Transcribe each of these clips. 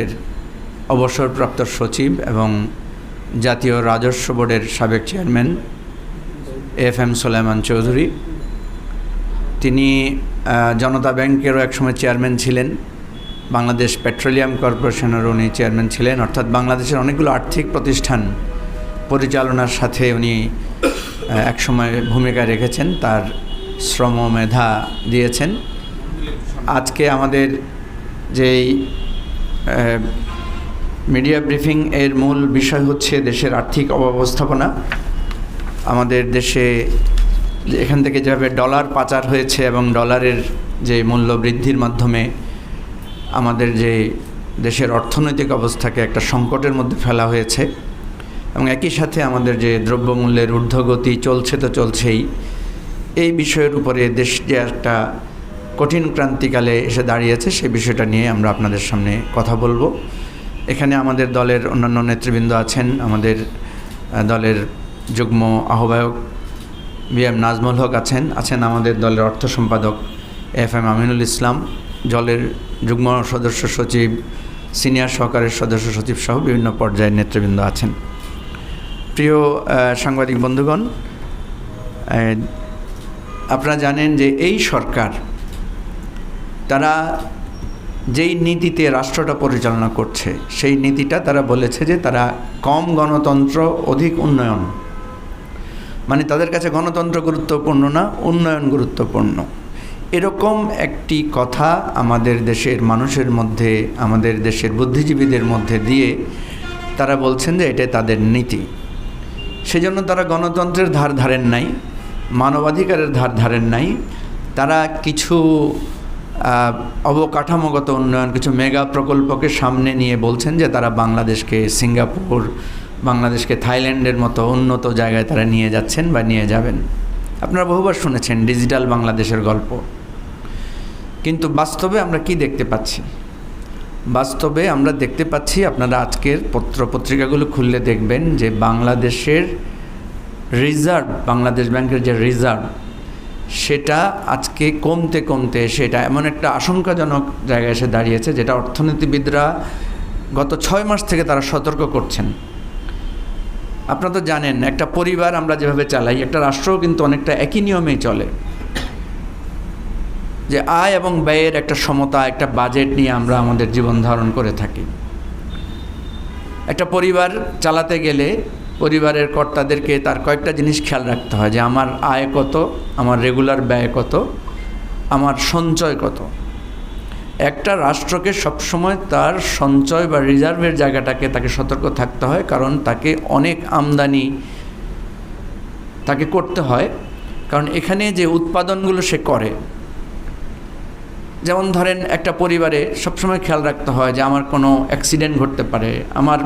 এর অবসরপ্রাপ্ত সচিব এবং জাতীয় রাজস্ব বোর্ডের সাবেক chairman F M Soleman Chowdhury. তিনি জনতা ব্যাংকেরও একসময় চেয়ারম্যান ছিলেন। বাংলাদেশ পেট্রোলিয়াম কর্পোরেশনের উনি চেয়ারম্যান ছিলেন। অর্থাৎ বাংলাদেশের অনেকগুলো আর্থিক প্রতিষ্ঠান পরিচালনার সাথে উনি একসময় ভূমিকা রেখেছেন, তার শ্রম মেধা দিয়েছেন। আজকে আমাদের যেই মিডিয়া ব্রিফিং এর মূল বিষয় হচ্ছে দেশের আর্থিক অব্যবস্থাপনা। আমাদের দেশে এখান থেকে যেভাবে ডলার পাচার হয়েছে এবং ডলারের যে মূল্য বৃদ্ধির মাধ্যমে আমাদের যে দেশের অর্থনৈতিক অবস্থাকে একটা সংকটের মধ্যে ফেলা হয়েছে এবং একই সাথে আমাদের যে দ্রব্যমূল্যের ঊর্ধ্বগতি চলছে তো চলছেই, এই বিষয়ের উপরে দেশ যে একটা কঠিন ক্রান্তিকালে এসে দাঁড়িয়েছে, সেই বিষয়টা নিয়ে আমরা আপনাদের সামনে কথা বলব। এখানে আমাদের দলের অন্যান্য নেতৃবৃন্দ আছেন, আমাদের দলের যুগ্ম আহ্বায়ক বি এম নাজমুল হক আছেন আছেন আমাদের দলের অর্থ সম্পাদক এফ এম আমিনুল ইসলাম, দলের যুগ্ম সদস্য সচিব, সিনিয়র সহকারী সদস্য সচিব সহ বিভিন্ন পর্যায়ের নেতৃবৃন্দ আছেন। প্রিয় সাংবাদিক বন্ধুগণ আপনারা জানেন যে এই সরকার তারা যেই নীতিতে রাষ্ট্রটা পরিচালনা করছে, সেই নীতিটা তারা বলেছে যে তারা কম গণতন্ত্র, অধিক উন্নয়ন। মানে তাদের কাছে গণতন্ত্র গুরুত্বপূর্ণ না, উন্নয়ন গুরুত্বপূর্ণ। এরকম একটি কথা আমাদের দেশের মানুষের মধ্যে, আমাদের দেশের বুদ্ধিজীবীদের মধ্যে দিয়ে তারা বলছেন যে এটা তাদের নীতি। সেজন্য তারা গণতন্ত্রের ধার ধারেন নাই, মানবাধিকারের ধার ধারেন নাই। তারা কিছু অবকাঠামোগত উন্নয়ন কিছু মেগা প্রকল্পকে সামনে নিয়ে বলছেন যে তারা বাংলাদেশকে সিঙ্গাপুর, বাংলাদেশকে থাইল্যান্ডের মতো উন্নত জায়গায় তারা নিয়ে যাচ্ছেন বা নিয়ে যাবেন। আপনারা বহুবার শুনেছেন ডিজিটাল বাংলাদেশের গল্প। কিন্তু বাস্তবে আমরা কি দেখতে পাচ্ছি? বাস্তবে আমরা দেখতে পাচ্ছি আপনারা আজকের পত্র পত্রিকাগুলো খুললে দেখবেন যে বাংলাদেশের রিজার্ভ, বাংলাদেশ ব্যাংকের যে রিজার্ভ সেটা আজকে কমতে কমতে সেটা এমন একটা আশঙ্কাজনক জায়গায় এসে দাঁড়িয়েছে, যেটা অর্থনীতিবিদরা গত ছয় মাস থেকে তারা সতর্ক করছেন। আপনারা তো জানেন, একটা পরিবার আমরা যেভাবে চালাই, একটা রাষ্ট্রও কিন্তু অনেকটা একই নিয়মেই চলে। যে আয় এবং ব্যয়ের একটা সমতা, একটা বাজেট নিয়ে আমরা আমাদের জীবন ধারণ করে থাকি। একটা পরিবার চালাতে গেলে পরিবারের কর্তাদেরকে তার কয়েকটা জিনিস খেয়াল রাখতে হয়, যে আমার আয় কত, আমার রেগুলার ব্যয় কত, আমার সঞ্চয় কত। একটা রাষ্ট্রকে সবসময় তার সঞ্চয় বা রিজার্ভের জায়গাটাকে তাকে সতর্ক থাকতে হয়, কারণ তাকে অনেক আমদানি তাকে করতে হয়। কারণ এখানে যে উৎপাদনগুলো সে করে, যেমন ধরেন একটা পরিবারে সবসময় খেয়াল রাখতে হয় যে আমার কোনো অ্যাক্সিডেন্ট ঘটতে পারে, আমার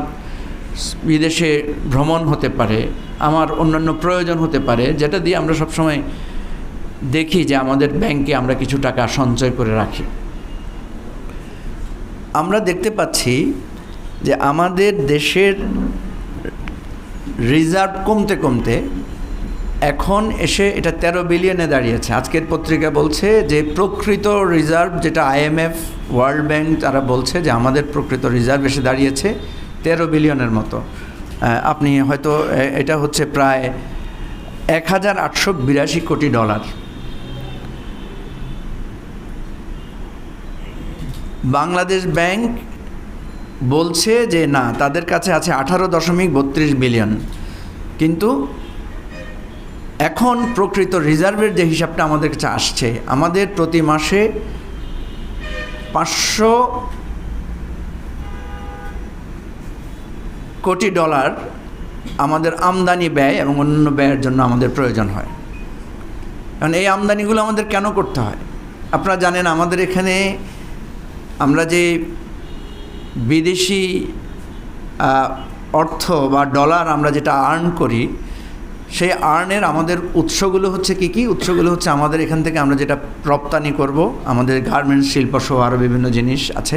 বিদেশে ভ্রমণ হতে পারে, আমার অন্যান্য প্রয়োজন হতে পারে, যেটা দিয়ে আমরা সবসময় দেখি যে আমাদের ব্যাংকে আমরা কিছু টাকা সঞ্চয় করে রাখি। আমরা দেখতে পাচ্ছি যে আমাদের দেশের রিজার্ভ কমতে কমতে এখন এসে এটা তেরো বিলিয়নে দাঁড়িয়েছে। আজকের পত্রিকা বলছে যে প্রকৃত রিজার্ভ যেটা আইএমএফ ওয়ার্ল্ড ব্যাংক, তারা বলছে যে আমাদের প্রকৃত রিজার্ভ এসে দাঁড়িয়েছে। তেরো বিলিয়নের মতো। আপনি হয়তো এটা হচ্ছে প্রায় এক হাজার আটশো বিরাশি কোটি ডলার। বাংলাদেশ ব্যাংক বলছে যে, না, তাদের কাছে আছে আঠারো দশমিক বত্রিশ বিলিয়ন। কিন্তু এখন প্রকৃত রিজার্ভের যে হিসাবটা আমাদের কাছে আসছে, আমাদের প্রতি মাসে পাঁচশো কোটি ডলার আমাদের আমদানি ব্যয় এবং অন্যান্য ব্যয়ের জন্য আমাদের প্রয়োজন হয়। কারণ এই আমদানিগুলো আমাদের কেন করতে হয়? আপনারা জানেন আমাদের এখানে আমরা যে বিদেশি অর্থ বা ডলার আমরা যেটা আর্ন করি, সেই আর্নের আমাদের উৎসগুলো হচ্ছে কি কি? উৎসগুলো হচ্ছে আমাদের এখান থেকে আমরা যেটা রপ্তানি করব, আমাদের গার্মেন্টস, শিল্প সহ আরও বিভিন্ন জিনিস আছে।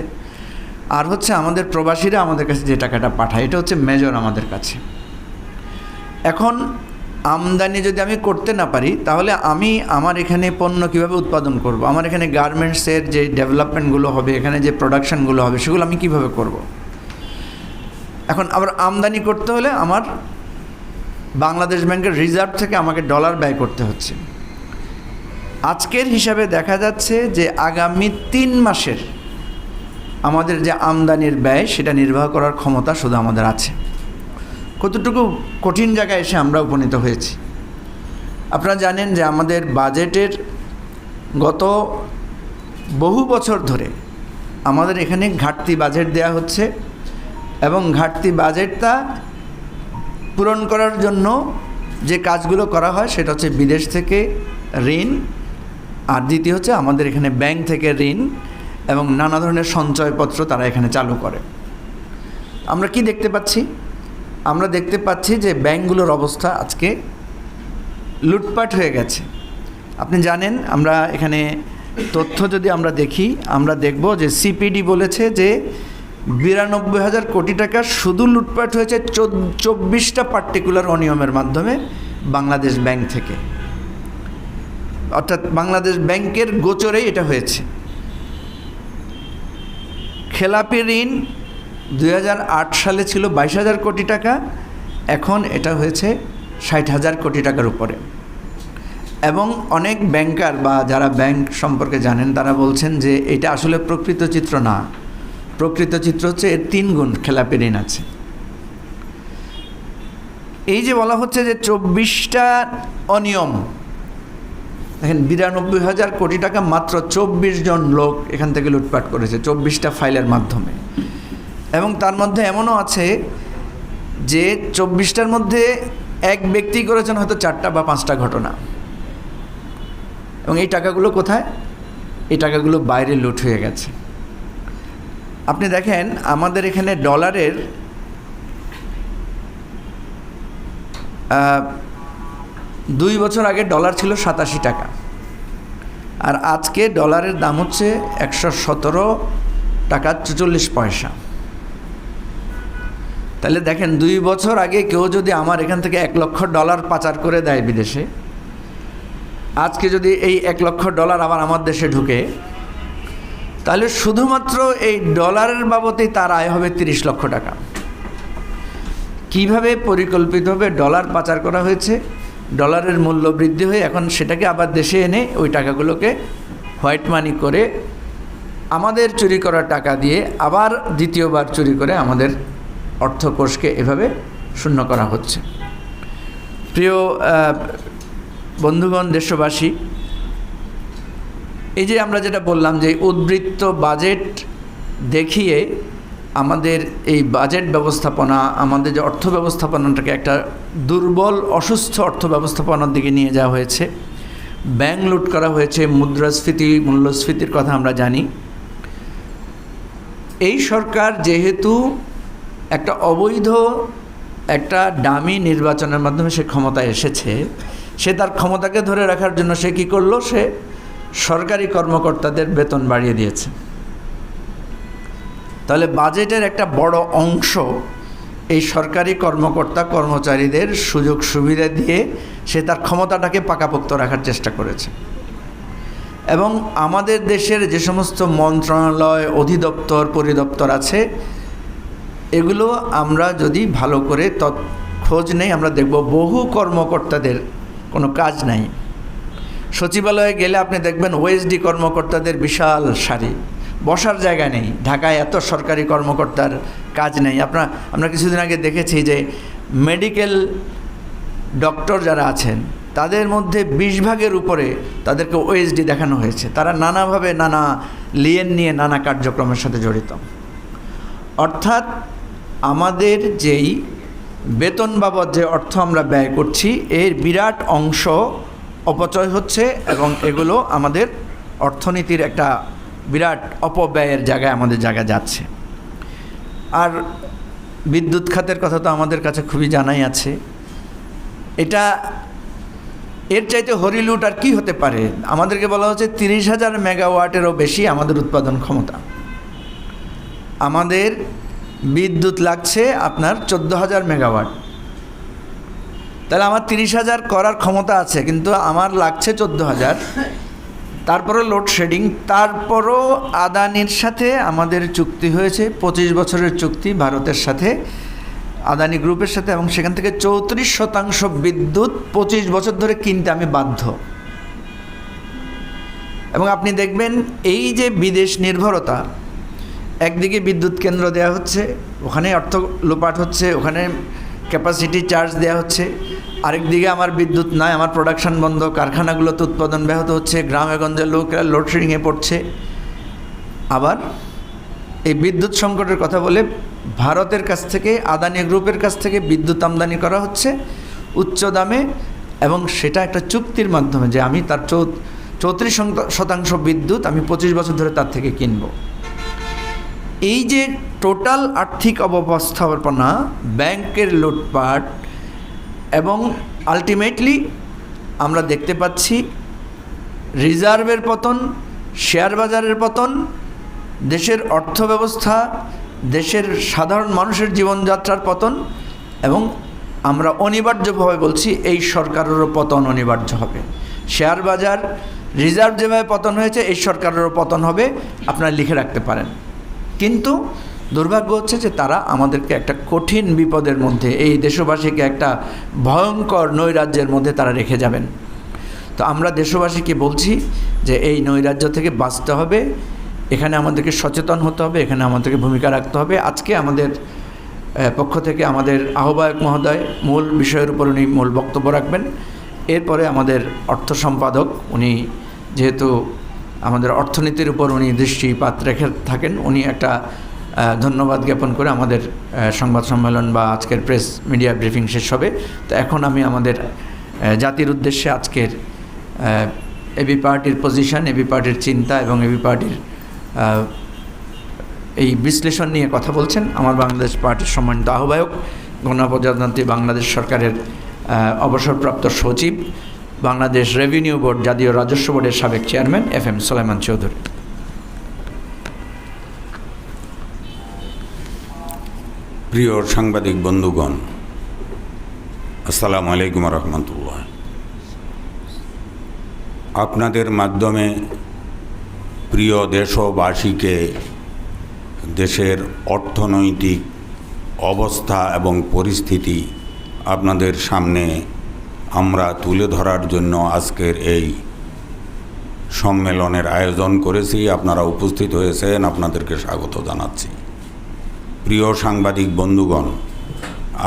আর হচ্ছে আমাদের প্রবাসীরা আমাদের কাছে যে টাকাটা পাঠায়, এটা হচ্ছে মেজর আমাদের কাছে। এখন আমদানি যদি আমি করতে না পারি, তাহলে আমি আমার এখানে পণ্য কীভাবে উৎপাদন করব? আমার এখানে গার্মেন্টসের যে ডেভেলপমেন্টগুলো হবে, এখানে যে প্রোডাকশনগুলো হবে, সেগুলো আমি কীভাবে করব। এখন আবার আমদানি করতে হলে আমার বাংলাদেশ ব্যাংকের রিজার্ভ থেকে আমাকে ডলার ব্যয় করতে হচ্ছে। আজকের হিসাবে দেখা যাচ্ছে যে আগামী তিন মাসের আমাদের যে আমদানির ব্যয়, সেটা নির্বাহ করার ক্ষমতা শুধু আমাদের আছে। কতটুকু কঠিন জায়গায় এসে আমরা উপনীত হয়েছি। আপনারা জানেন যে আমাদের বাজেটের গত বহু বছর ধরে আমাদের এখানে ঘাটতি বাজেট দেয়া হচ্ছে এবং ঘাটতি বাজেটটা পূরণ করার জন্য যে কাজগুলো করা হয়, সেটা হচ্ছে বিদেশ থেকে ঋণ, আর দ্বিতীয় হচ্ছে আমাদের এখানে ব্যাংক থেকে ঋণ এবং নানা ধরনের সঞ্চয়পত্র তারা এখানে চালু করে। আমরা কি দেখতে পাচ্ছি? আমরা দেখতে পাচ্ছি যে ব্যাংকগুলোর অবস্থা আজকে লুটপাট হয়ে গেছে। আপনি জানেন, আমরা এখানে তথ্য যদি আমরা দেখি, আমরা দেখব যে সিপিডি বলেছে যে বিরানব্বই হাজার কোটি টাকা শুধু লুটপাট হয়েছে চব্বিশটা পার্টিকুলার অনিয়মের মাধ্যমে বাংলাদেশ ব্যাংক থেকে। অর্থাৎ বাংলাদেশ ব্যাংকের গোচরেই এটা হয়েছে। খেলাপি ঋণ দু হাজার আট সালে ছিল বাইশ হাজার কোটি টাকা, এখন এটা হয়েছে ষাট হাজার কোটি টাকার উপরে। এবং অনেক ব্যাংকার বা যারা ব্যাংক সম্পর্কে জানেন, তারা বলছেন যে এটা আসলে প্রকৃত চিত্র না। প্রকৃত চিত্র হচ্ছে এর তিন গুণ খেলাপি ঋণ আছে। এই যে বলা হচ্ছে যে চব্বিশটা অনিয়ম দেখেন বিরানব্বই হাজার কোটি টাকা মাত্র চব্বিশ জন লোক এখান থেকে লুটপাট করেছে, চব্বিশটা ফাইলের মাধ্যমে। এবং তার মধ্যে এমনও আছে যে চব্বিশটার মধ্যে এক ব্যক্তি করেছেন হয়তো চারটা বা পাঁচটা ঘটনা। এবং এই টাকাগুলো কোথায়? এই টাকাগুলো বাইরে লুট হয়ে গেছে। আপনি দেখেন, আমাদের এখানে ডলারের দুই বছর আগে ডলার ছিল সাতাশি টাকা। আর আজকে ডলারের দাম হচ্ছে একশো সতেরো টাকা চুচল্লিশ পয়সা। তাহলে দেখেন, দুই বছর আগে কেউ যদি আমার এখান থেকে এক লক্ষ ডলার পাচার করে দেয় বিদেশে, আজকে যদি এই এক লক্ষ ডলার আবার আমার দেশে ঢুকে, তাহলে শুধুমাত্র এই ডলারের বাবদেই তার আয় হবে তিরিশ লক্ষ টাকা। কীভাবে পরিকল্পিতভাবে ডলার পাচার করা হয়েছে? ডলারের মূল্য বৃদ্ধি হয়ে এখন সেটাকে আবার দেশে এনে ওই টাকাগুলোকে হোয়াইট মানি করে আমাদের চুরি করা টাকা দিয়ে আবার দ্বিতীয়বার চুরি করে আমাদের অর্থকোষকে এভাবে শূন্য করা হচ্ছে। প্রিয় বন্ধুগণ, দেশবাসী, এই যে আমরা যেটা বললাম যে উদ্বৃত্ত বাজেট দেখিয়ে আমাদের এই বাজেট ব্যবস্থাপনা, আমাদের যে অর্থ ব্যবস্থাপনাটাকে একটা দুর্বল, অসুস্থ অর্থ ব্যবস্থাপনার দিকে নিয়ে যাওয়া হয়েছে। ব্যাংক লুট করা হয়েছে, মুদ্রাস্ফীতি, মূল্যস্ফীতির কথা আমরা জানি। এই সরকার যেহেতু একটা অবৈধ, একটা ডামি নির্বাচনের মাধ্যমে সে ক্ষমতায় এসেছে, সে তার ক্ষমতাকে ধরে রাখার জন্য সে কী করল? সে সরকারি কর্মকর্তাদের বেতন বাড়িয়ে দিয়েছে। তাহলে বাজেটের একটা বড় অংশ এই সরকারি কর্মকর্তা কর্মচারীদের সুযোগ সুবিধা দিয়ে সে তার ক্ষমতাটাকে পাকাপোক্ত রাখার চেষ্টা করেছে। এবং আমাদের দেশের যে সমস্ত মন্ত্রণালয়, অধিদপ্তর, পরিদপ্তর আছে, এগুলো আমরা যদি ভালো করে তৎ, খোঁজ নেই, আমরা দেখব বহু কর্মকর্তাদের কোনো কাজ নাই। সচিবালয়ে গেলে আপনি দেখবেন ওএসডি কর্মকর্তাদের বিশাল সারি। বসার জায়গা নেই। ঢাকায় এত সরকারি কর্মকর্তার কাজ নেই। আপনার, আমরা কিছুদিন আগে দেখেছি যে মেডিকেল ডক্টর যারা আছেন, তাদের মধ্যে বিশ ভাগের উপরে তাদেরকে ওএসডি দেখানো হয়েছে। তারা নানাভাবে নানা লিয়েন নিয়ে নানা কার্যক্রমের সাথে জড়িত। অর্থাৎ আমাদের যেই বেতন বাবদ যে অর্থ আমরা ব্যয় করছি, এর বিরাট অংশ অপচয় হচ্ছে এবং এগুলো আমাদের অর্থনীতির একটা বিরাট অপব্যয়ের জায়গায় আমাদের জায়গা যাচ্ছে। আর বিদ্যুৎ খাতের কথা তো আমাদের কাছে খুবই জানাই আছে। এটা এর চাইতে হরিলুট আর কি হতে পারে? আমাদেরকে বলা হচ্ছে তিরিশ হাজার মেগাওয়াটেরও বেশি আমাদের উৎপাদন ক্ষমতা। আমাদের বিদ্যুৎ লাগছে আপনার চোদ্দ হাজার মেগাওয়াট। তাহলে আমার তিরিশ হাজার করার ক্ষমতা আছে, কিন্তু আমার লাগছে চোদ্দ হাজার। তারপরও লোডশেডিং তারপরও আদানির সাথে আমাদের চুক্তি হয়েছে, পঁচিশ বছরের চুক্তি ভারতের সাথে, আদানি গ্রুপের সাথে, এবং সেখান থেকে চৌত্রিশ শতাংশ বিদ্যুৎ পঁচিশ বছর ধরে কিনতে আমি বাধ্য। এবং আপনি দেখবেন এই যে বিদেশ নির্ভরতা, একদিকে বিদ্যুৎ কেন্দ্র দেওয়া হচ্ছে, ওখানে অর্থ লোপাট হচ্ছে, ওখানে ক্যাপাসিটি চার্জ দেওয়া হচ্ছে আরেকদিকে আমার বিদ্যুৎ নাই, আমার প্রোডাকশন বন্ধ, কারখানাগুলোতে উৎপাদন ব্যাহত হচ্ছে গ্রামে গঞ্জের লোকেরা লোডশেডিংয়ে পড়ছে। আবার এই বিদ্যুৎ সংকটের কথা বলে ভারতের কাছ থেকে, আদানি গ্রুপের কাছ থেকে বিদ্যুৎ আমদানি করা হচ্ছে উচ্চ দামে এবং সেটা একটা চুক্তির মাধ্যমে যে আমি তার চৌ, চৌত্রিশ শতাংশ বিদ্যুৎ আমি পঁচিশ বছর ধরে তার থেকে কিনবো। এই যে টোটাল আর্থিক অবস্থাপনা ব্যাংকের লুটপাট এবং আলটিমেটলি আমরা দেখতে পাচ্ছি রিজার্ভের পতন, শেয়ার বাজারের পতন, দেশের অর্থব্যবস্থা, দেশের সাধারণ মানুষের জীবনযাত্রার পতন এবং আমরা অনিবার্যভাবে বলছি এই সরকারেরও পতন অনিবার্য হবে। শেয়ার বাজার, রিজার্ভ যেভাবে পতন হয়েছে, এই সরকারেরও পতন হবে। আপনারা লিখে রাখতে পারেন। কিন্তু দুর্ভাগ্য হচ্ছে যে তারা আমাদেরকে একটা কঠিন বিপদের মধ্যে, এই দেশবাসীকে একটা ভয়ঙ্কর নৈরাজ্যের মধ্যে তারা রেখে যাবেন। তো আমরা দেশবাসীকে বলছি যে এই নৈরাজ্য থেকে বাঁচতে হবে, এখানে আমাদেরকে সচেতন হতে হবে, এখানে আমাদেরকে ভূমিকা রাখতে হবে। আজকে আমাদের পক্ষ থেকে আমাদের আহ্বায়ক মহোদয় মূল বিষয়ের উপর উনি মূল বক্তব্য রাখবেন। এরপরে আমাদের অর্থ সম্পাদক, উনি যেহেতু আমাদের অর্থনীতির উপর উনি দৃষ্টিপাত রেখে থাকেন, উনি একটা ধন্যবাদ জ্ঞাপন করে আমাদের সংবাদ সম্মেলন বা আজকের প্রেস মিডিয়া ব্রিফিং শেষ হবে। তো এখন আমি আমাদের জাতির উদ্দেশ্যে আজকের এবি পার্টির পজিশন এবি পার্টির চিন্তা এবং এবি পার্টির এই বিশ্লেষণ নিয়ে কথা বলছেন আমার বাংলাদেশ পার্টির সম্মানিত আহ্বায়ক, গণপ্রজাতন্ত্রী বাংলাদেশ সরকারের অবসরপ্রাপ্ত সচিব, বাংলাদেশ রেভিনিউ বোর্ড জাতীয় রাজস্ব বোর্ডের সাবেক chairman F M Solaiman Chowdhury. প্রিয় সাংবাদিক বন্ধুগণ, আসসালামু আলাইকুম রহমতুল্লাহ। আপনাদের মাধ্যমে প্রিয় দেশবাসীকে দেশের অর্থনৈতিক অবস্থা এবং পরিস্থিতি আপনাদের সামনে আমরা তুলে ধরার জন্য আজকের এই সম্মেলনের আয়োজন করেছি। আপনারা উপস্থিত হয়েছেন, আপনাদেরকে স্বাগত জানাচ্ছি। প্রিয় সাংবাদিক বন্ধুগণ,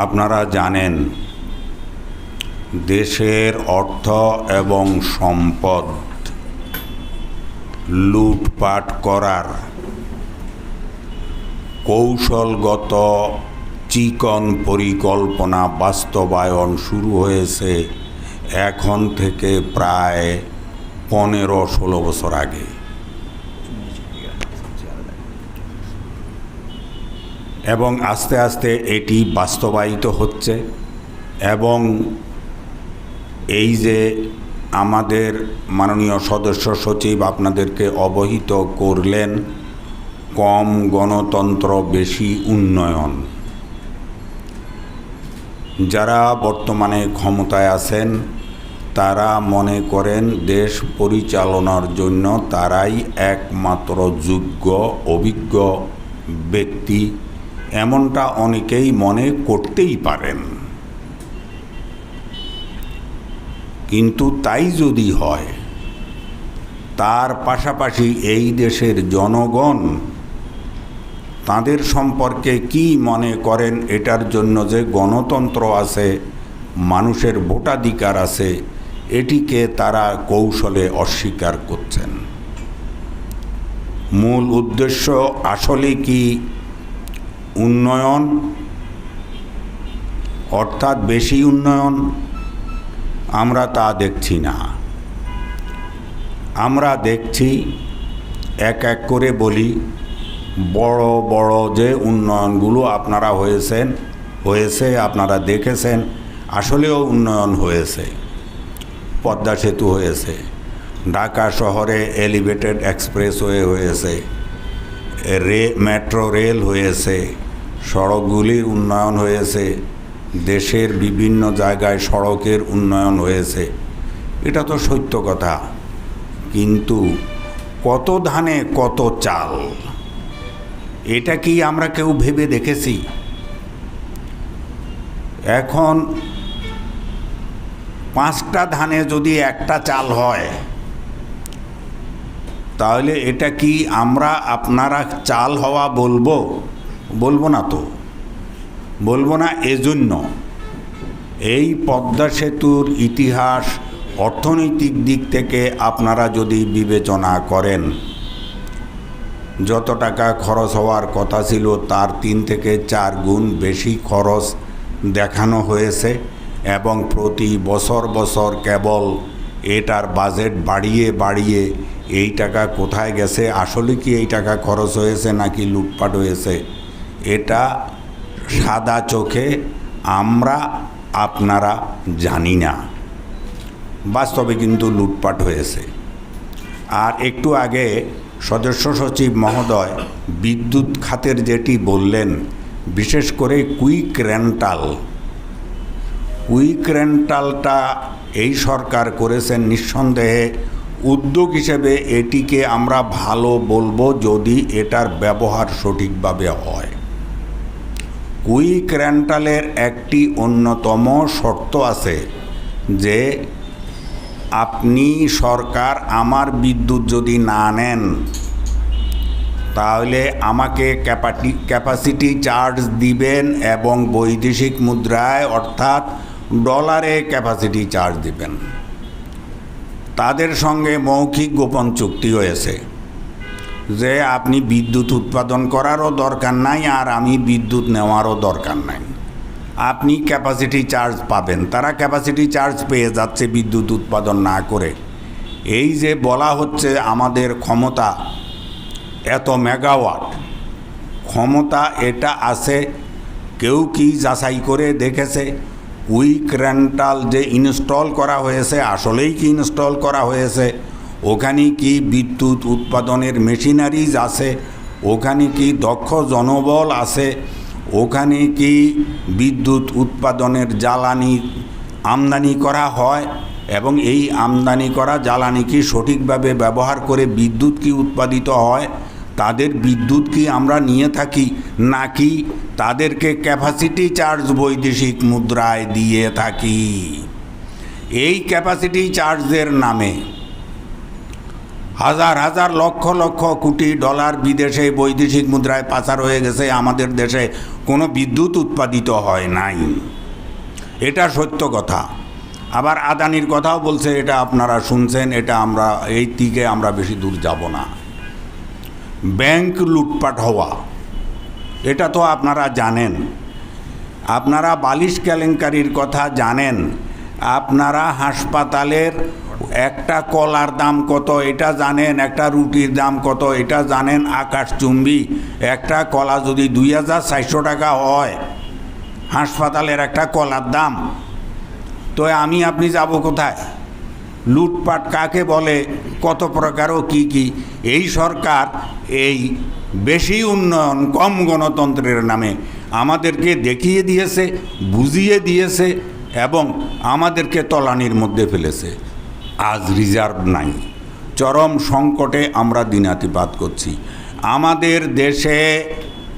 আপনারা জানেন দেশের অর্থ এবং সম্পদ লুটপাট করার কৌশলগত চিকন পরিকল্পনা বাস্তবায়ন শুরু হয়েছে এখন থেকে প্রায় পনেরো ষোলো বছর আগে। এবং আস্তে আস্তে এটি বাস্তবায়িত হচ্ছে এবং এই যে আমাদের মাননীয় সদস্য সচিব আপনাদেরকে অবহিত করলেন, কম গণতন্ত্র বেশি উন্নয়ন। যারা বর্তমানে ক্ষমতায় আছেন, তারা মনে করেন দেশ পরিচালনার জন্য তারাই একমাত্র যোগ্য, অভিজ্ঞ ব্যক্তি। এমনটা অনেকেই মনে করতেই পারেন। কিন্তু তাই যদি হয়, তার পাশাপাশি এই দেশের জনগণ তাদের সম্পর্কে কি মনে করেন এটার জন্য যে গণতন্ত্র আছে, মানুষের ভোটাধিকার আছে, এটিকে তারা কৌশলে অস্বীকার করছেন। মূল উদ্দেশ্য আসলে কি উন্নয়ন, অর্থাৎ বেশি উন্নয়ন, আমরা তা দেখছি না। আমরা দেখছি এক এক করে বলি, বড় বড় যে উন্নয়নগুলো আপনারা হয়েছেন, হয়েছে, আপনারা দেখেছেন, আসলেও উন্নয়ন হয়েছে। পদ্মা সেতু হয়েছে, ঢাকা শহরে এলিভেটেড এক্সপ্রেসওয়ে হয়েছে, রে, মেট্রো রেল হয়েছে সড়কগুলির উন্নয়ন হয়েছে। দেশের বিভিন্ন জায়গায় সড়কের উন্নয়ন হয়েছে। এটা তো সত্য কথা। কিন্তু কত ধানে কত চাল? এটা কি আমরা কেউ ভেবে দেখেছি? এখন পাঁচটা ধানে যদি একটা চাল হয়, তাহলে এটা কি আমরা আপনারা চাল হওয়া বলব? বলব না তো। বলব না এজন্য। এই পদ্মা সেতুর ইতিহাস অর্থনৈতিক দিক থেকে আপনারা যদি বিবেচনা করেন, যত টাকা খরচ হওয়ার কথা ছিল তার তিন থেকে চার গুণ বেশি খরচ দেখানো হয়েছে এবং প্রতি বছর বছর কেবল এটার বাজেট বাড়িয়ে বাড়িয়ে এই টাকা কোথায় গেছে, আসলে কি এই টাকা খরচ হয়েছে নাকি লুটপাট হয়েছে এটা সাদা চোখে আমরা আপনারা জানি না। বাস্তবে কিন্তু লুটপাট হয়েছে। আর একটু আগে সদস্য সচিব মহোদয় বিদ্যুৎ খাতের যেটি বললেন, বিশেষ করে কুইক রেন্টাল। কুইক রেন্টালটা এই সরকার করেছেন নিঃসন্দেহে উদ্যোগ হিসেবে এটিকে আমরা ভালো বলব যদি এটার ব্যবহার সঠিকভাবে হয়। কুইক রেন্টালের একটি অন্যতম শর্ত আছে যে আপনি সরকার আমার বিদ্যুৎ যদি না নেন, তাহলে আমাকে ক্যাপাটি, ক্যাপাসিটি চার্জ দিবেন এবং বৈদেশিক মুদ্রায় অর্থাৎ ডলারে ক্যাপাসিটি চার্জ দিবেন। তাদের সঙ্গে মৌখিক গোপন চুক্তি হয়েছে। যে আপনি বিদ্যুৎ উৎপাদন করারও দরকার নাই আর আমি বিদ্যুৎ নেওয়ারও দরকার নাই। আপনি ক্যাপাসিটি চার্জ পাবেন। তারা ক্যাপাসিটি চার্জ পেয়ে যাচ্ছে বিদ্যুৎ উৎপাদন না করে। এই যে বলা হচ্ছে আমাদের ক্ষমতা এত মেগাওয়াট ক্ষমতা এটা আছে, কেউ কি যাচাই করে দেখেছে? উইক রেন্টাল যে ইনস্টল করা হয়েছে, আসলেই কি ইনস্টল করা হয়েছে? ওখানে কি বিদ্যুৎ উৎপাদনের মেশিনারিজ আছে? ওখানে কি দক্ষ জনবল আছে? ওখানে কি বিদ্যুৎ উৎপাদনের জ্বালানি আমদানি করা হয়? এবং এই আমদানি করা জ্বালানি কি সঠিকভাবে ব্যবহার করে বিদ্যুৎ কি উৎপাদিত হয়? তাদের বিদ্যুৎ কি আমরা নিয়ে থাকি? নাকি তাদেরকে ক্যাপাসিটি চার্জ বৈদেশিক মুদ্রায় দিয়ে থাকি? এই ক্যাপাসিটি চার্জের নামে হাজার হাজার লক্ষ লক্ষ কোটি ডলার বিদেশে বৈদেশিক মুদ্রায় পাচার হয়ে গেছে, আমাদের দেশে কোনো বিদ্যুৎ উৎপাদিত হয় নাই। এটা সত্য কথা। আবার আদানির কথাও বলছে, এটা আপনারা শুনছেন, এটা আমরা, এই দিকে আমরা বেশি দূর যাব না। ব্যাংক লুটপাট হওয়া, এটা তো আপনারা জানেন। আপনারা বালিশ কেলেঙ্কারির কথা জানেন। আপনারা হাসপাতালের একটা কলার দাম কত, এটা জানেন, একটা রুটির দাম কত, এটা জানেন আকাশচুম্বী। একটা কলা যদি দুই হাজার চারশো টাকা হয়, হাসপাতালের একটা কলার দাম। তো আমি, আপনি যাব কোথায়? লুটপাট কাকে বলে? কত প্রকার ও কী কী? এই সরকার এই বেশি উন্নয়ন কম গণতন্ত্রের নামে আমাদেরকে দেখিয়ে দিয়েছে, বুঝিয়ে দিয়েছে এবং আমাদেরকে তলানির মধ্যে ফেলেছে। আজ রিজার্ভ নাই। চরম সংকটে আমরা দিনাতিপাত করছি। আমাদের দেশে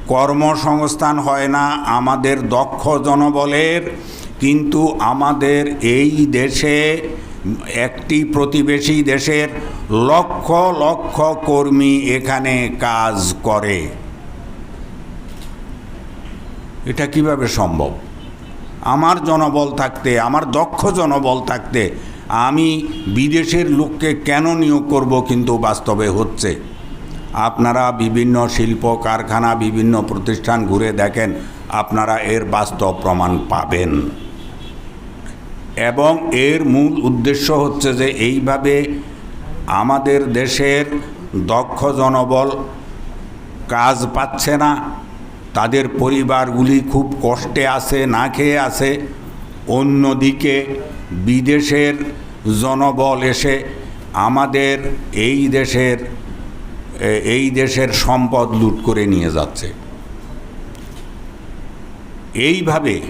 কর্মসংস্থান হয় না, আমাদের দক্ষ জনবলের, কিন্তু আমাদের এই দেশে, একটি প্রতিবেশী দেশের লক্ষ লক্ষ কর্মী এখানে কাজ করে। এটা কীভাবে সম্ভব? আমার জনবল থাকতে, আমার দক্ষ জনবল থাকতে আমি বিদেশের লোককে কেন নিয়োগ করব কিন্তু বাস্তবে হচ্ছে। আপনারা বিভিন্ন শিল্প কারখানা, বিভিন্ন প্রতিষ্ঠান ঘুরে দেখেন, আপনারা এর বাস্তব প্রমাণ পাবেন। এবং এর মূল উদ্দেশ্য হচ্ছে যে এইভাবে আমাদের দেশের দক্ষ জনবল কাজ পাচ্ছে না, তাদের পরিবারগুলি খুব কষ্টে আছে, না খেয়ে আছে, অন্যদিকে বিদেশের জনবল এসে আমাদের এই দেশের এই দেশের সম্পদ লুট করে নিয়ে যাচ্ছে। এইভাবে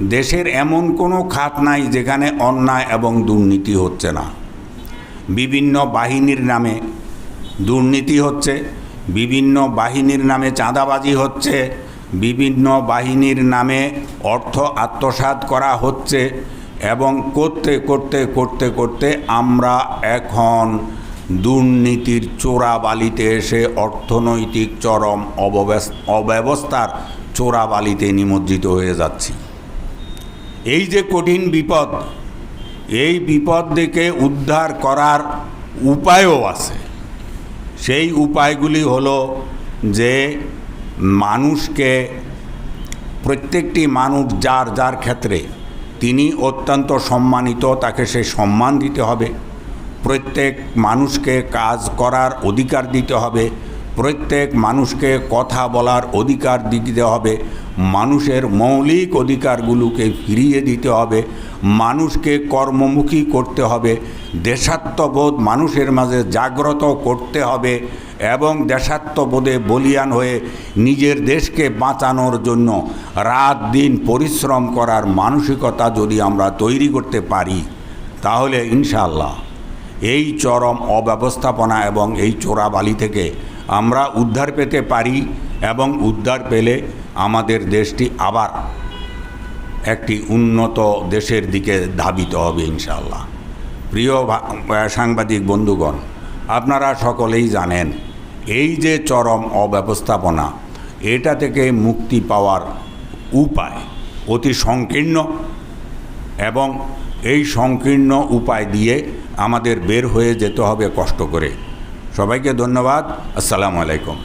দেশের এমন কোনো খাত নাই যেখানে অন্যায় এবং দুর্নীতি হচ্ছে না। বিভিন্ন বাহিনীর নামে দুর্নীতি হচ্ছে, বিভিন্ন বাহিনীর নামে চাঁদাবাজি হচ্ছে, বিভিন্ন বাহিনীর নামে অর্থ আত্মসাৎ করা হচ্ছে এবং করতে করতে করতে করতে আমরা এখন দুর্নীতির চোরাবালিতে এসে অর্থনৈতিক চরম অব্যবস্থার চোরাবালিতে নিমজ্জিত হয়ে যাচ্ছি। এই যে কঠিন বিপদ, এই বিপদ থেকে উদ্ধার করার উপায়ও আছে। সেই উপায়গুলি হলো যে মানুষকে, প্রত্যেকটি মানুষ যার যার ক্ষেত্রে তিনি অত্যন্ত সম্মানিত, তাকে সে সম্মান দিতে হবে। প্রত্যেক মানুষকে কাজ করার অধিকার দিতে হবে। প্রত্যেক মানুষকে কথা বলার অধিকার দিতে হবে। মানুষের মৌলিক অধিকারগুলোকে ফিরিয়ে দিতে হবে। মানুষকে কর্মমুখী করতে হবে। দেশাত্মবোধ মানুষের মাঝে জাগ্রত করতে হবে। এবং দেশাত্মবোধে বলিয়ান হয়ে নিজের দেশকে বাঁচানোর জন্য রাত দিন পরিশ্রম করার মানসিকতা যদি আমরা তৈরি করতে পারি, তাহলে ইনশাল্লাহ এই চরম অব্যবস্থাপনা এবং এই চোরাবালি থেকে আমরা উদ্ধার পেতে পারি এবং উদ্ধার পেলে আমাদের দেশটি আবার একটি উন্নত দেশের দিকে ধাবিত হবে ইনশাল্লাহ প্রিয় সাংবাদিক বন্ধুগণ, আপনারা সকলেই জানেন এই যে চরম অব্যবস্থাপনা এটা থেকে মুক্তি পাওয়ার উপায় অতি সংকীর্ণ এবং এই সংকীর্ণ উপায় দিয়ে আমাদের বের হয়ে যেতে হবে কষ্ট করে। সবাইকে ধন্যবাদ। আসসালামু আলাইকুম।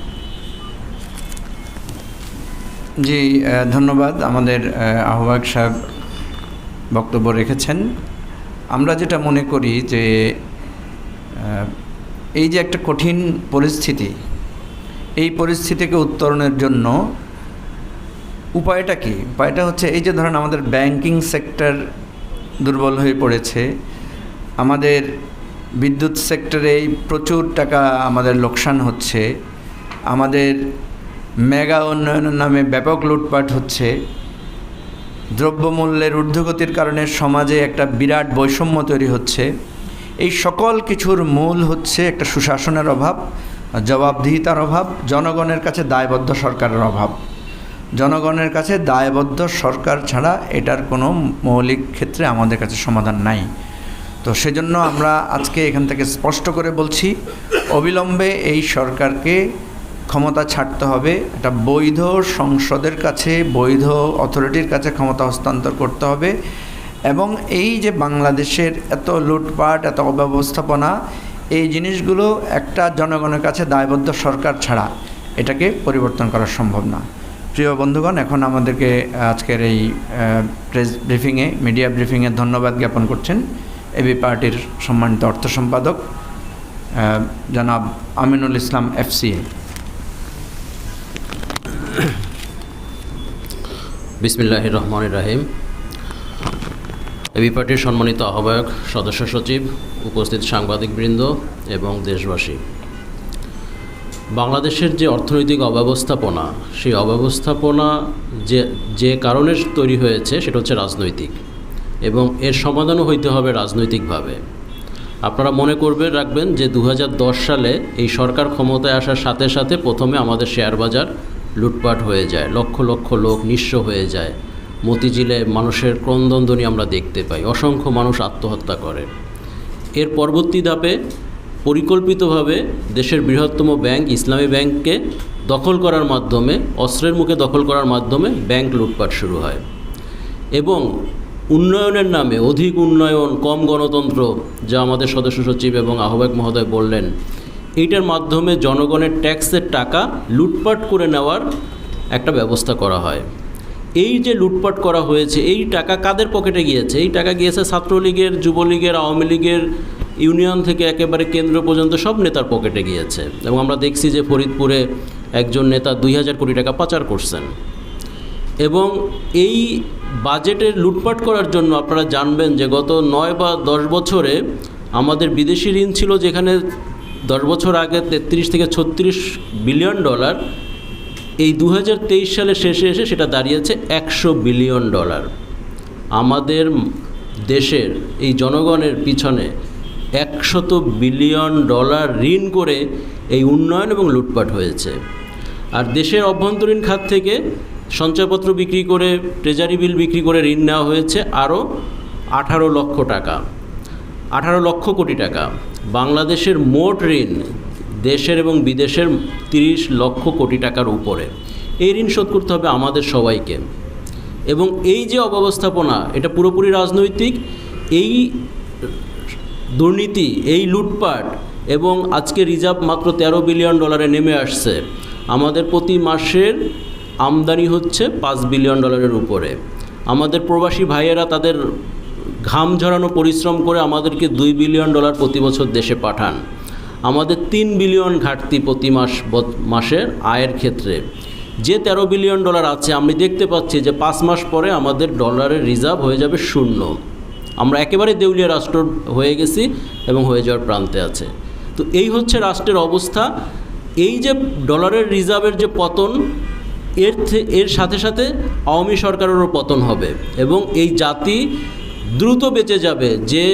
জি ধন্যবাদ। আমাদের আহ, আহ্বায়ক সাহেব বক্তব্য রেখেছেন। আমরা যেটা মনে করি যে এই যে একটা কঠিন পরিস্থিতি, এই পরিস্থিতিকে উত্তরণের জন্য উপায়টা কি? উপায়টা হচ্ছে এই যে ধরেন আমাদের ব্যাংকিং সেক্টর দুর্বল হয়ে পড়েছে, আমাদের বিদ্যুৎ সেক্টরে প্রচুর টাকা আমাদের লোকসান হচ্ছে, আমাদের মেগা উন্নয়নের নামে ব্যাপক লুটপাট হচ্ছে, দ্রব্যমূল্যের ঊর্ধ্বগতির কারণে সমাজে একটা বিরাট বৈষম্য তৈরি হচ্ছে। এই সকল কিছুর মূল হচ্ছে একটা সুশাসনের অভাব, জবাবদিহিতার অভাব, জনগণের কাছে দায়বদ্ধ সরকারের অভাব। জনগণের কাছে দায়বদ্ধ সরকার ছাড়া এটার কোনো মৌলিক ক্ষেত্রে আমাদের কাছে সমাধান নাই। তো সেজন্য আমরা আজকে এখান থেকে স্পষ্ট করে বলছি, অবিলম্বে এই সরকারকে ক্ষমতা ছাড়তে হবে, একটা বৈধ সংসদের কাছে, বৈধ অথরিটির কাছে ক্ষমতা হস্তান্তর করতে হবে। এবং এই যে বাংলাদেশের এত লুটপাট, এত অব্যবস্থাপনা, এই জিনিসগুলো একটা জনগণের কাছে দায়বদ্ধ সরকার ছাড়া এটাকে পরিবর্তন করা সম্ভব না। প্রিয় বন্ধুগণ, এখন আমাদেরকে আজকের এই প্রেস ব্রিফিংয়ে, মিডিয়া ব্রিফিংয়ে ধন্যবাদ জ্ঞাপন করছেন এবি পার্টির সম্মানিত অর্থ সম্পাদক জনাব আমিনুল ইসলাম এফসিএ বিসমিল্লাহ রহমান রাহিম। এবি পার্টির সম্মানিত আহ্বায়ক, সদস্য সচিব, উপস্থিত সাংবাদিকবৃন্দ এবং দেশবাসী। বাংলাদেশের যে অর্থনৈতিক অব্যবস্থাপনা, সেই অব্যবস্থাপনা যে যে কারণে তৈরি হয়েছে সেটা হচ্ছে রাজনৈতিক এবং এর সমাধানও হইতে হবে রাজনৈতিকভাবে। আপনারা মনে করবে, রাখবেন যে দু হাজার দশ সালে এই সরকার ক্ষমতায় আসার সাথে সাথে প্রথমে আমাদের শেয়ার বাজার লুটপাট হয়ে যায়, লক্ষ লক্ষ লোক নিঃস্ব হয়ে যায়। মতিঝিলে মানুষের ক্রন্দনধ্বনি আমরা দেখতে পাই। অসংখ্য মানুষ আত্মহত্যা করে। এর পরবর্তী ধাপে পরিকল্পিতভাবে দেশের বৃহত্তম ব্যাংক ইসলামী ব্যাংককে দখল করার মাধ্যমে, অস্ত্রের মুখে দখল করার মাধ্যমে ব্যাংক লুটপাট শুরু হয়। এবং উন্নয়নের নামে অধিক উন্নয়ন, কম গণতন্ত্র, যা আমাদের সদস্য সচিব এবং আহ্বায়ক মহোদয় বললেন, এইটার মাধ্যমে জনগণের ট্যাক্সের টাকা লুটপাট করে নেওয়ার একটা ব্যবস্থা করা হয়। এই যে লুটপাট করা হয়েছে, এই টাকা কাদের পকেটে গিয়েছে? এই টাকা গিয়েছে ছাত্রলীগের, যুবলীগের, আওয়ামী লীগের, ইউনিয়ন থেকে একেবারে কেন্দ্র পর্যন্ত সব নেতার পকেটে গিয়েছে। এবং আমরা দেখছি যে ফরিদপুরে একজন নেতা দুই হাজার কোটি টাকা পাচার করছেন। এবং এই বাজেটের লুটপাট করার জন্য আপনারা জানবেন যে গত নয় বা দশ বছরে আমাদের বিদেশি ঋণ ছিল যেখানে দশ বছর আগে তেত্রিশ থেকে ছত্রিশ বিলিয়ন ডলার এই দু সালের শেষে এসে সেটা দাঁড়িয়েছে একশো বিলিয়ন ডলার। আমাদের দেশের এই জনগণের পিছনে একশত বিলিয়ন ডলার ঋণ করে এই উন্নয়ন এবং লুটপাট হয়েছে। আর দেশের অভ্যন্তরীণ খাত থেকে সঞ্চয়পত্র বিক্রি করে ট্রেজারি বিল বিক্রি করে ঋণ নেওয়া হয়েছে আরও আঠারো লক্ষ টাকা, আঠারো লক্ষ কোটি টাকা। বাংলাদেশের মোট ঋণ দেশের এবং বিদেশের তিরিশ লক্ষ কোটি টাকার উপরে। এই ঋণ শোধ করতে হবে আমাদের সবাইকে। এবং এই যে অব্যবস্থাপনা, এটা পুরোপুরি রাজনৈতিক, এই দুর্নীতি, এই লুটপাট এবং আজকে রিজার্ভ মাত্র তেরো বিলিয়ন ডলারে নেমে আসছে, আমাদের প্রতি মাসের আমদানি হচ্ছে পাঁচ বিলিয়ন ডলারের উপরে। আমাদের প্রবাসী ভাইয়েরা তাদের ঘাম ঝরানো পরিশ্রম করে আমাদেরকে দুই বিলিয়ন ডলার প্রতি বছর দেশে পাঠান। আমাদের তিন বিলিয়ন ঘাটতি প্রতি মাস মাসের আয়ের ক্ষেত্রে। যে তেরো বিলিয়ন ডলার আছে, আমি দেখতে পাচ্ছি যে পাঁচ মাস পরে আমাদের ডলারের রিজার্ভ হয়ে যাবে শূন্য। আমরা একেবারে দেউলিয়া রাষ্ট্র হয়ে গেছি এবং হয়ে যাওয়ার প্রান্তে আছে। তো এই হচ্ছে রাষ্ট্রের অবস্থা। এই যে ডলারের রিজার্ভের যে পতন, এর এর সাথে সাথে আওয়ামী সরকারেরও পতন হবে এবং এই জাতি দ্রুত বেঁচে যাবে। যে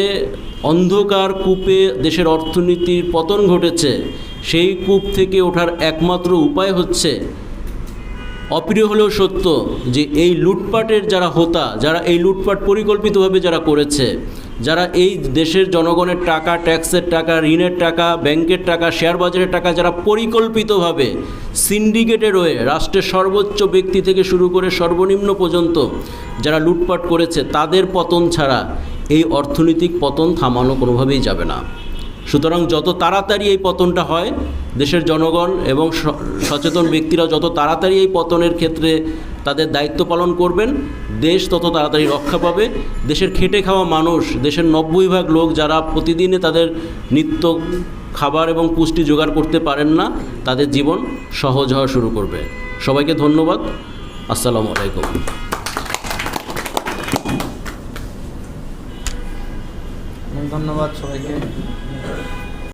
অন্ধকার কূপে দেশের অর্থনীতির পতন ঘটেছে, সেই কূপ থেকে ওঠার একমাত্র উপায় হচ্ছে, অপ্রিয় হলেও সত্য যে এই লুটপাটের যারা হোতা, যারা এই লুটপাট পরিকল্পিতভাবে যারা করেছে যারা এই দেশের জনগণের টাকা, ট্যাক্সের টাকা, ঋণের টাকা, ব্যাংকের টাকা শেয়ার বাজারের টাকা যারা পরিকল্পিতভাবে সিন্ডিকেটে রয়ে রাষ্ট্রের সর্বোচ্চ ব্যক্তি থেকে শুরু করে সর্বনিম্ন পর্যন্ত যারা লুটপাট করেছে, তাদের পতন ছাড়া এই অর্থনৈতিক পতন থামানো কোনোভাবেই যাবে না। সুতরাং যত তাড়াতাড়ি এই পতনটা হয়, দেশের জনগণ এবং সচেতন ব্যক্তিরা যত তাড়াতাড়ি এই পতনের ক্ষেত্রে তাদের দায়িত্ব পালন করবেন, দেশ তত তাড়াতাড়ি রক্ষা পাবে। দেশের খেটে খাওয়া মানুষ, দেশের নব্বই ভাগ লোক যারা প্রতিদিনে তাদের নিত্য খাবার এবং পুষ্টি জোগাড় করতে পারেন না, তাদের জীবন সহজ হওয়া শুরু করবে। সবাইকে ধন্যবাদ। আসসালামু আলাইকুম। ধন্যবাদ সবাইকে।